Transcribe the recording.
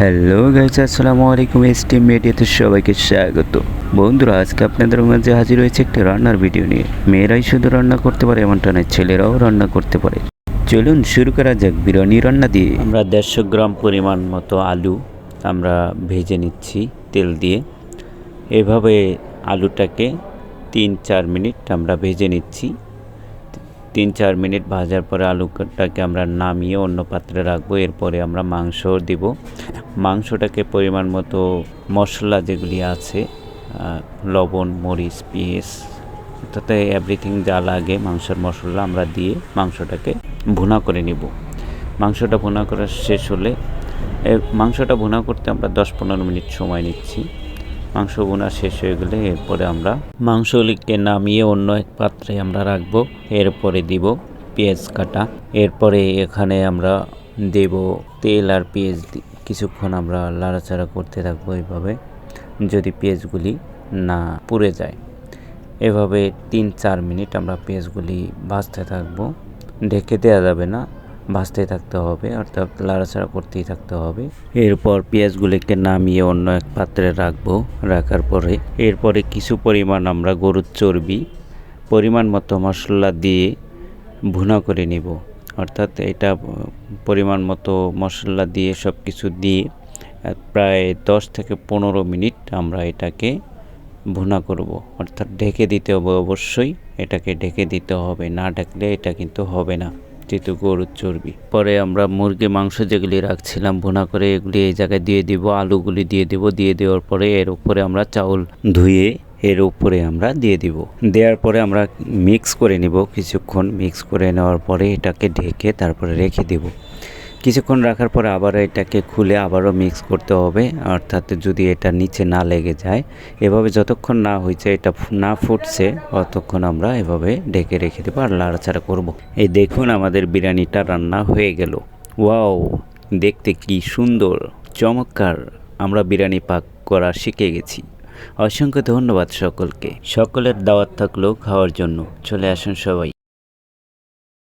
Hello guys আসসালামু আলাইকুম S T মিডিয়াতে সবাইকে স্বাগত। বন্ধুরা, আজকে আপনাদের মাঝে হাজির হয়েছে একটি রান্নার ভিডিও নিয়ে। মেয়েরাই শুধু রান্না করতে পারে, এমনটা নয়, ছেলেরাও রান্না করতে পারে। চলুন শুরু করা যাক বিরিয়ানি রান্না দিয়ে। আমরা দেড়শো গ্রাম পরিমাণ মতো আলু আমরা ভেজে নিচ্ছি তেল দিয়ে। এভাবে আলুটাকে তিন চার মিনিট আমরা ভেজে নিচ্ছি। তিন চার মিনিট ভাজার পরে আলুটাকে আমরা নামিয়ে অন্য পাত্রে রাখব। এরপরে আমরা মাংস দিব। মাংসটাকে পরিমাণ মতো মশলা যেগুলি আছে লবণ, মরিচ, পেঁয়াজ তাতে এভরিথিং যা লাগে মাংসের মশলা আমরা দিয়ে মাংসটাকে ভুনা করে নিব। মাংসটা ভুনা করা শেষ হলে মাংসটা ভুনা করতে আমরা দশ পনেরো মিনিট সময় নিচ্ছি। মাংস বোনা শেষ হয়ে গেলে এরপরে আমরা মাংসগুলিকে নামিয়ে অন্য এক পাত্রে আমরা রাখব। এরপরে দিব পেঁয়াজ কাটা। এরপরে এখানে আমরা দেব তেল আর পেঁয়াজ কিছুক্ষণ আমরা লাড়াচাড়া করতে থাকব এইভাবে যদি পেঁয়াজগুলি না পুড়ে যায়। এভাবে তিন চার মিনিট আমরা পেঁয়াজগুলি ভাজতে থাকব। ঢেকে দেওয়া যাবে না। ভাজতে থাকতে হবে, অর্থাৎ লাড়াচাড়া করতেই থাকতে হবে। এরপর পেঁয়াজগুলিকে নামিয়ে অন্য এক পাত্রে রাখব, রাখার পরে এরপরে কিছু পরিমাণ আমরা গরুর চর্বি, পরিমাণ মতো মশলা দিয়ে ভুনা করে নিব। অর্থাৎ এটা পরিমাণ মতো মশলা দিয়ে সব কিছু দিয়ে প্রায় দশ থেকে পনেরো মিনিট আমরা এটাকে ভুনা করব। অর্থাৎ ঢেকে দিতে হবে অবশ্যই, এটাকে ঢেকে দিতে হবে, না ঢাকলে এটা কিন্তু হবে না। যেহেতু গরুর চর্বি। পরে আমরা মুরগি, মাংস যেগুলি রাখছিলাম, ভুনা করে এগুলি এই জায়গায় দিয়ে দিব, আলুগুলি দিয়ে দিব, দিয়ে দেওয়ার পরে এর উপরে আমরা চাউল ধুয়ে এর উপরে আমরা দিয়ে দিব। দেওয়ার পরে আমরা মিক্স করে নিব, কিছুক্ষণ মিক্স করে নেওয়ার পরে এটাকে ঢেকে তারপরে রেখে দেব। কিছুক্ষণ রাখার পরে আবার এটাকে খুলে আবারও মিক্স করতে হবে। অর্থাৎ যদি এটা নিচে না লেগে যায়, এভাবে যতক্ষণ না হয়েছে, এটা না ফুটছে ততক্ষণ আমরা এভাবে ঢেকে রেখে দেবো আর লাড়াচাড়া করব। এই দেখুন আমাদের বিরিয়ানিটা রান্না হয়ে গেল। ওয়াও, দেখতে কি সুন্দর, চমৎকার। আমরা বিরিয়ানি পাক করা শিখে গেছি। অসংখ্য ধন্যবাদ সকলকে। সকলের দাওয়াত থাকল খাওয়ার জন্য। চলে আসুন সবাই।